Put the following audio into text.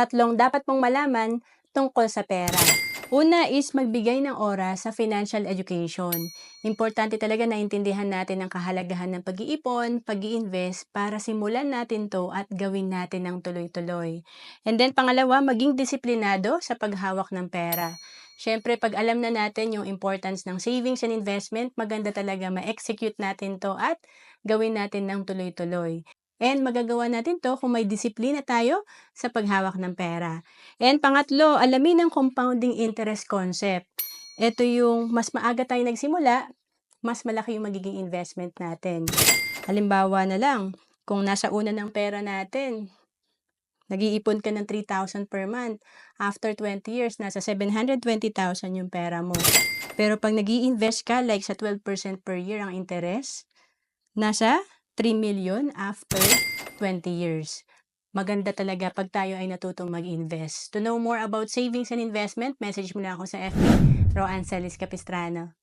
Tatlong dapat mong malaman tungkol sa pera. Una is magbigay ng oras sa financial education. Importante talaga na intindihan natin ang kahalagahan ng pag-iipon, pag invest para simulan natin to at gawin natin ng tuloy-tuloy. And then pangalawa, maging disiplinado sa paghawak ng pera. Siyempre, pag alam na natin yung importance ng savings and investment, maganda talaga ma-execute natin to at gawin natin ng tuloy-tuloy. And magagawa natin to kung may disiplina tayo sa paghawak ng pera. And pangatlo, alamin ang compounding interest concept. Ito yung mas maaga tayo nagsimula, mas malaki yung magiging investment natin. Halimbawa na lang, kung nasa una ng pera natin, nag-iipon ka ng 3,000 per month. After 20 years, nasa 720,000 yung pera mo. Pero pag nag invest ka, like sa 12% per year ang interest, nasa 3 million after 20 years. Maganda talaga pag tayo ay natutong mag-invest. To know more about savings and investment, message mo na ako sa FB, Roan Celis Capistrano.